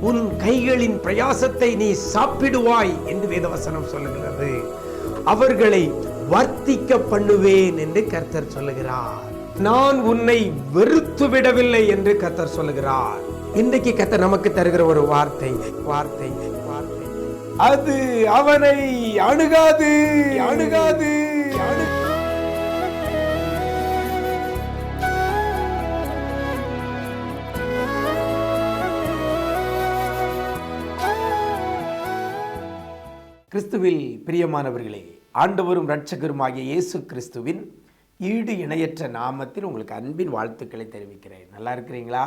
உன் கைகளின் பிரயாசத்தை நீ சாப்பிடுவாய் என்று வேதவசனம் சொல்லுகிறது. அவர்களை வர்த்திக்க பண்ணுவேன் என்று கர்த்தர் சொல்லுகிறார். நான் உன்னை வெறுத்து விடவில்லை என்று கர்த்தர் சொல்லுகிறார். இன்றைக்கு கர்த்தர் நமக்கு தருகிற ஒரு வார்த்தை வார்த்தை வார்த்தை. அது அவனை அணுகாது அணுகாது. கிறிஸ்துவில் பிரியமானவர்களே ஆண்டவரும் இரட்சகருமாகிய இயேசு கிறிஸ்துவின் ஈடு இணையற்ற நாமத்தில் உங்களுக்கு அன்பின் வாழ்த்துக்களை தெரிவிக்கிறேன். நல்லா இருக்கிறீங்களா?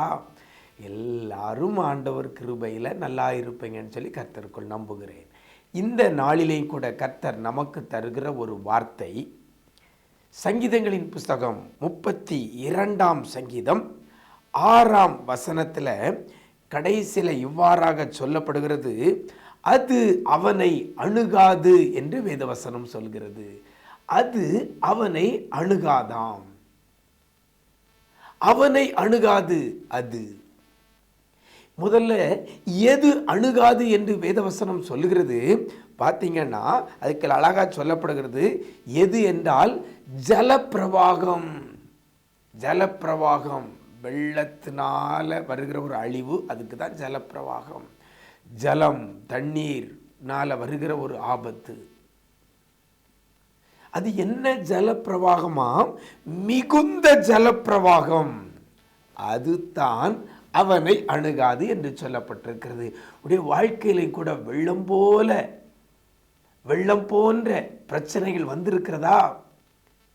எல்லாரும் ஆண்டவர் கிருபையில் நல்லா இருப்பீங்கன்னு சொல்லி கர்த்தருக்குள் நம்புகிறேன். இந்த நாளிலேயும் கூட கர்த்தர் நமக்கு தருகிற ஒரு வார்த்தை சங்கீதங்களின் புஸ்தகம் முப்பத்தி இரண்டாம் சங்கீதம் ஆறாம் வசனத்தில் கடைசியில் இவ்வாறாக சொல்லப்படுகிறது அது அவனை அணுகாது என்று வேதவசனம் சொல்கிறது. அது அவனை அணுகாதாம். அவனை அணுகாது அது. முதல்ல எது அணுகாது என்று வேதவசனம் சொல்லுகிறது. பார்த்தீங்கன்னா அதுக்கு அழகா சொல்லப்படுகிறது. எது என்றால் ஜலப்பிரவாகம். ஜலப்பிரவாகம். வெள்ளத்தினால வருகிற ஒரு அழிவு அதுக்கு தான் ஜலப்பிரவாகம். ஜலம் தண்ணீர்னால வருகிற ஒரு ஆபத்து. அது என்ன ஜலப்பிரவாகமா? மிகுந்த ஜலப்பிரவாகம். அதுதான் அவனை அணுகாது என்று சொல்லப்பட்டிருக்கிறது. உடைய வாழ்க்கையிலே கூட வெள்ளம் போல வெள்ளம் போன்ற பிரச்சனைகள் வந்திருக்கிறதா?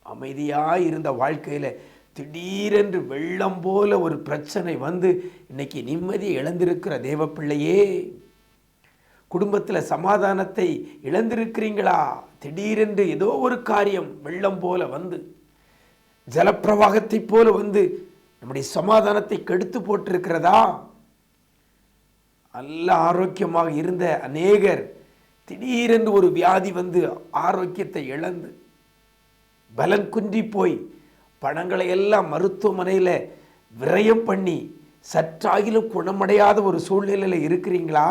அமைதியாக இருந்த வாழ்க்கையில் திடீரென்று வெள்ளம் போல ஒரு பிரச்சனை வந்து இன்னைக்கு நிம்மதி இழந்திருக்கிற தேவப்பிள்ளையே. குடும்பத்தில் சமாதானத்தை இழந்திருக்கிறீங்களா? திடீரென்று ஏதோ ஒரு காரியம் வெள்ளம் போல வந்து ஜலப்பிரவாகத்தை போல வந்து நம்முடைய சமாதானத்தை கெடுத்து போட்டிருக்கிறதா? நல்ல ஆரோக்கியமாக இருந்த அநேகர் திடீரென்று ஒரு வியாதி வந்து ஆரோக்கியத்தை இழந்து பலன் குன்றி போய் பணங்களை எல்லாம் மருத்துவமனையில் விரயம் பண்ணி சற்றாகிலும் குணமடையாத ஒரு சூழ்நிலையில் இருக்கிறீங்களா?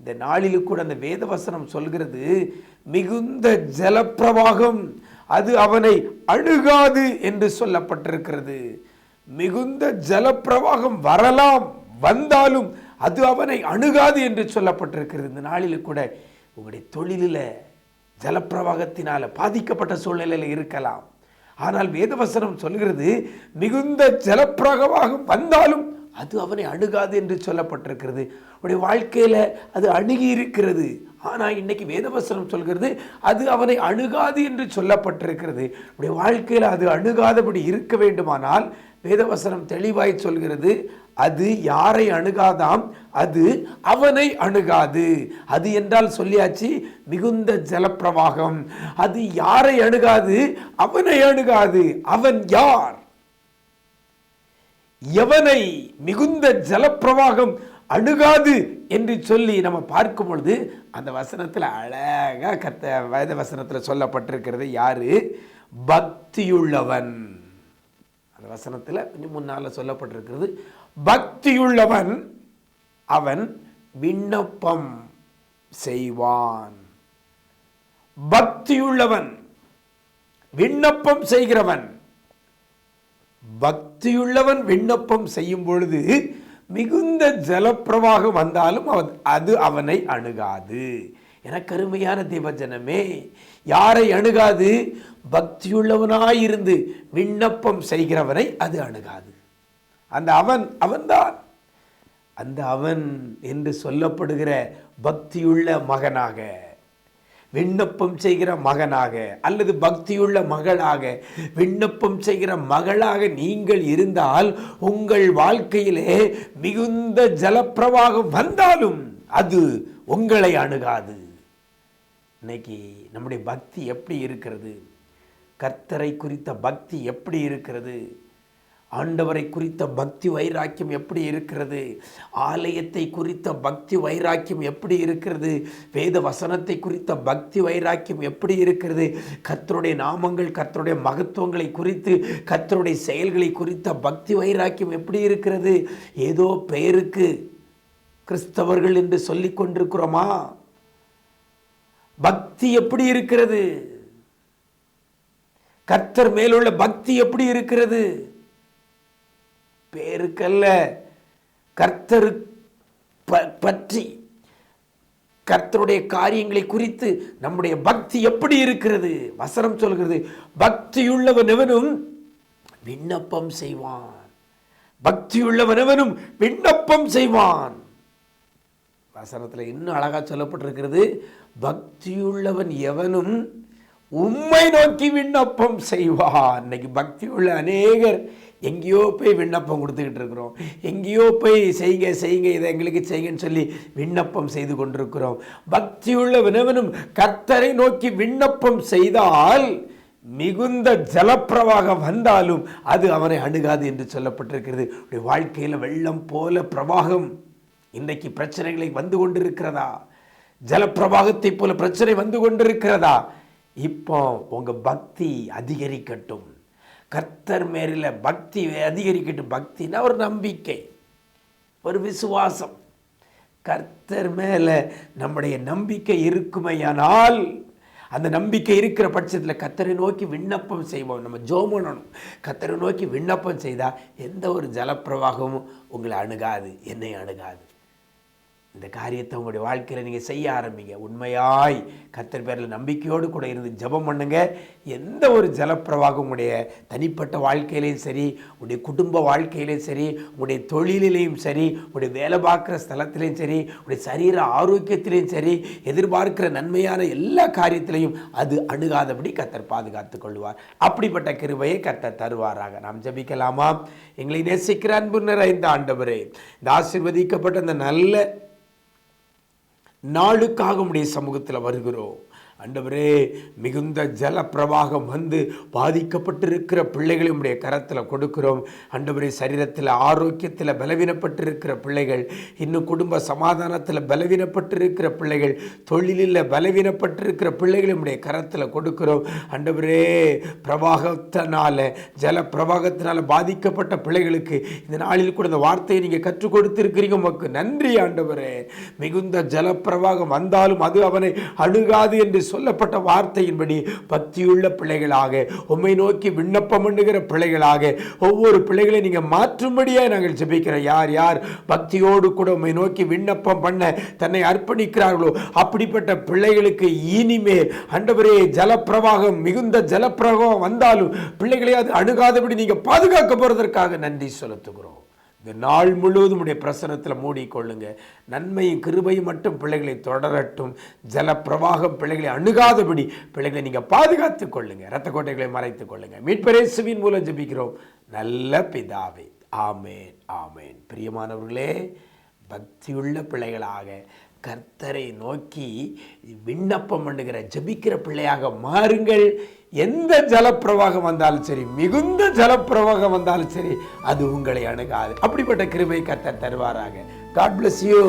இந்த நாளில் கூட அந்த வேதவசனம் சொல்கிறது மிகுந்த ஜலப்பிரவாகம் அது அவனை அணுகாது என்று சொல்லப்பட்டிருக்கிறது. மிகுந்த ஜலப்பிரவாகம் வரலாம் வந்தாலும் அது அவனை அணுகாது என்று சொல்லப்பட்டிருக்கிறது. இந்த நாளில் கூட உங்களுடைய தொழிலில் ஜலப்பிரவாகத்தினால் பாதிக்கப்பட்ட சூழ்நிலையில் இருக்கலாம். ஆனால் வேதவசனம் சொல்கிறது மிகுந்த ஜலப்பிரகமாக வந்தாலும் அது அவனை அணுகாது என்று சொல்லப்பட்டிருக்கிறது. உடைய வாழ்க்கையில் அது அணுகி இருக்கிறது. ஆனால் இன்னைக்கு வேதவசனம் சொல்கிறது அது அவனை அணுகாது என்று சொல்லப்பட்டிருக்கிறது. நம்முடைய வாழ்க்கையில் அது அணுகாதபடி இருக்க வேண்டுமானால் வேதவசனம் தெளிவாய் சொல்கிறது அது யாரை அணுகாதாம்? அது அவனை அணுகாது. அது என்றால் சொல்லியாச்சு மிகுந்த ஜலப்பிரவாகம். அது யாரை அணுகாது? அவனை அணுகாது. அவன் யார்? எவனை? மிகுந்த ஜலப்பிரவாகம் அணுகாது என்று சொல்லி நம்ம பார்க்கும் பொழுது அந்த வசனத்தில் அழகா கத்த வயத வசனத்தில் சொல்லப்பட்டிருக்கிறது யாரு? பக்தியுள்ளவன். அந்த வசனத்தில் கொஞ்சம் முன்னால் சொல்லப்பட்டிருக்கிறது பக்தியுள்ளவன் அவன் விண்ணப்பம் செய்வான். பக்தியுள்ளவன் விண்ணப்பம் செய்கிறவன். பக்தியுள்ளவன் விண்ணப்பம் செய்யும் பொழுது மிகுந்த ஜலப்பிரவாகம் வந்தாலும் அவன் அது அவனை அணுகாது. என கருமையான தேவஜனமே யாரை அணுகாது? பக்தியுள்ளவனாயிருந்து விண்ணப்பம் செய்கிறவனை அது அணுகாது. அந்த அவன் அவன்தான். அந்த அவன் என்று சொல்லப்படுகிற பக்தியுள்ள மகனாக. விண்ணப்பம் செய்கிற மகனாக அல்லது பக்தியுள்ள மகளாக விண்ணப்பம் செய்கிற மகளாக நீங்கள் இருந்தால் உங்கள் வாழ்க்கையிலே மிகுந்த ஜலப்பிரவாகம் வந்தாலும் அது உங்களை அணுகாது. இன்னைக்கு நம்முடைய பக்தி எப்படி இருக்கிறது? கர்த்தரை குறித்த பக்தி எப்படி இருக்கிறது? ஆண்டவரை குறித்த பக்தி வைராக்கியம் எப்படி இருக்கிறது? ஆலயத்தை குறித்த பக்தி வைராக்கியம் எப்படி இருக்கிறது? வேத வசனத்தை குறித்த பக்தி வைராக்கியம் எப்படி இருக்கிறது? கத்தருடைய நாமங்கள் கத்தருடைய மகத்துவங்களை குறித்து கத்தருடைய செயல்களை குறித்த பக்தி வைராக்கியம் எப்படி இருக்கிறது? ஏதோ பெயருக்கு கிறிஸ்தவர்கள் என்று சொல்லிக் கொண்டிருக்கிறோமா? பக்தி எப்படி இருக்கிறது? கர்த்தர் மேலுள்ள பக்தி எப்படி இருக்கிறது? பேருக்கல்ல. கர்த்தரு ப- பற்றி கர்த்தருடைய காரியங்களை குறித்து நம்முடைய பக்தி எப்படி இருக்கிறது? வசனம் சொல்கிறது பக்தியுள்ளவன் எவனும் விண்ணப்பம் செய்வான். பக்தியுள்ளவன் எவனும் விண்ணப்பம் செய்வான். வசனத்தில் இன்னும் அழகா சொல்லப்பட்டிருக்கிறது பக்தியுள்ளவன் எவனும் உம்மை நோக்கி விண்ணப்பம் செய்வான். இன்னைக்கு பக்தி உள்ள அநேகர் எங்கேயோ போய் விண்ணப்பம் கொடுத்துக்கிட்டு இருக்கிறோம். எங்கேயோ போய் செய்யுங்க செய்யுங்க இதை எங்களுக்கு செய்யுங்கன்னு சொல்லி விண்ணப்பம் செய்து கொண்டிருக்கிறோம். பக்தியுள்ள வினவனும் கர்த்தரை நோக்கி விண்ணப்பம் செய்தால் மிகுந்த ஜலப்பிரவாகம் வந்தாலும் அது அவனை அணுகாது என்று சொல்லப்பட்டிருக்கிறது. உடைய வாழ்க்கையில் வெள்ளம் போல பிரவாகம் இன்றைக்கு பிரச்சனைகளை வந்து கொண்டிருக்கிறதா? ஜலப்பிரவாகத்தை போல பிரச்சனை வந்து கொண்டிருக்கிறதா? இப்போ உங்கள் பக்தி அதிகரிக்கட்டும். கர்த்தர் மேலில் பக்தி அதிகரிக்கட்டும். பக்தினா ஒரு நம்பிக்கை ஒரு விசுவாசம். கர்த்தர் மேலே நம்முடைய நம்பிக்கை இருக்குமையானால் அந்த நம்பிக்கை இருக்கிற பட்சத்தில் கத்தரை நோக்கி விண்ணப்பம் செய்வோம். நம்ம ஜோம் கத்தரை நோக்கி விண்ணப்பம் செய்தால் எந்த ஒரு ஜலப்பிரவாகமும் உங்களை அணுகாது என்னை அணுகாது. இந்த காரியத்தை உங்களுடைய வாழ்க்கையில் நீங்கள் செய்ய ஆரம்பிங்க. உண்மையாய் கத்தர் பேரில் நம்பிக்கையோடு கூட இருந்து ஜெபம் பண்ணுங்க. எந்த ஒரு ஜலப்பிரவாகம் உங்களுடைய தனிப்பட்ட வாழ்க்கையிலையும் சரி உங்களுடைய குடும்ப வாழ்க்கையிலையும் சரி உங்களுடைய தொழிலிலையும் சரி உங்களுடைய வேலை பார்க்குற ஸ்தலத்திலையும் சரி உங்களுடைய சரீர ஆரோக்கியத்திலையும் சரி எதிர்பார்க்கிற நன்மையான எல்லா காரியத்திலையும் அது அணுகாதபடி கத்தர் பாதுகாத்து கொள்வார். அப்படிப்பட்ட கிருபையை கத்தர் தருவாராக. நாம் ஜெபிக்கலாமா? எங்களை நேசிக்கிற அன்பு நிறைந்த ஆண்டவரே இந்த ஆசிர்வதிக்கப்பட்ட இந்த நல்ல நாளுக்காக உடைய சமூகத்தில் வருகிறோம். அண்டவரே மிகுந்த ஜல பிரவாகம் வந்து பாதிக்கப்பட்டிருக்கிற பிள்ளைகளை உடைய கரத்தில் கொடுக்கிறோம். அண்டவரே சரீரத்தில் ஆரோக்கியத்தில் பலவீனப்பட்டிருக்கிற பிள்ளைகள் இன்னும் குடும்ப சமாதானத்தில் பலவீனப்பட்டிருக்கிற பிள்ளைகள் தொழிலில் பலவீனப்பட்டிருக்கிற பிள்ளைகளை உடைய கரத்தில் கொடுக்கிறோம். அண்டவரே பிரவாகத்தினால ஜல பிரவாகத்தினால பாதிக்கப்பட்ட பிள்ளைகளுக்கு இந்த நாளில் கூட இந்த வார்த்தையை நீங்கள் கற்றுக் கொடுத்திருக்கிறீங்க. உமக்கு நன்றி ஆண்டவரே. மிகுந்த ஜலப்பிரவாகம் வந்தாலும் அது அவனை அணுகாது என்று சொல்லப்பட்ட வார்த்தையின்படி பக்தியுள்ள பிள்ளைகளாக உம்மை நோக்கி விண்ணப்பம் பண்ணுகிற பிள்ளைகளாக ஒவ்வொரு பிள்ளைகளை நீங்கள் மாற்றும்படியாக நாங்கள் ஜெபிக்கிறோம். யார் யார் பக்தியோடு கூட உம்மை நோக்கி விண்ணப்பம் பண்ண தன்னை அர்ப்பணிக்கிறார்களோ அப்படிப்பட்ட பிள்ளைகளுக்கு இனிமேல் அண்டவரே ஜலப்பிரவாகம் மிகுந்த ஜலப்பிரவாகம் வந்தாலும் பிள்ளைகளை அது அணுகாதபடி நீங்க பாதுகாக்க போறதற்காக நன்றி செலுத்துகிறோம். இந்த நாள் முழுவதும் உடைய பிரசனத்தில் மூடிக்கொள்ளுங்க. நன்மையும் கிருபையும் மட்டும் பிள்ளைகளை தொடரட்டும். ஜல பிரவாகம் பிள்ளைகளை அணுகாதபடி பிள்ளைகளை நீங்கள் பாதுகாத்துக் கொள்ளுங்க. இரத்த கோட்டைகளை மறைத்துக் கொள்ளுங்க. மீட்பரேசுவின் மூலம் ஜெபிக்கிறோம். நல்ல பிதாவே. ஆமேன் ஆமேன். பிரியமானவர்களே பக்தியுள்ள பிள்ளைகளாக கர்த்தரை நோக்கி விண்ணப்பம் பண்ணுகிற ஜபிக்கிற பிள்ளையாக மாறுங்கள். எந்த ஜலப்பிரவாகம் வந்தாலும் சரி மிகுந்த ஜலப்பிரவாகம் வந்தாலும் சரி அது உங்களை அணுகாது. அப்படிப்பட்ட கிருபை கர்த்தர் தருவாராக. God bless you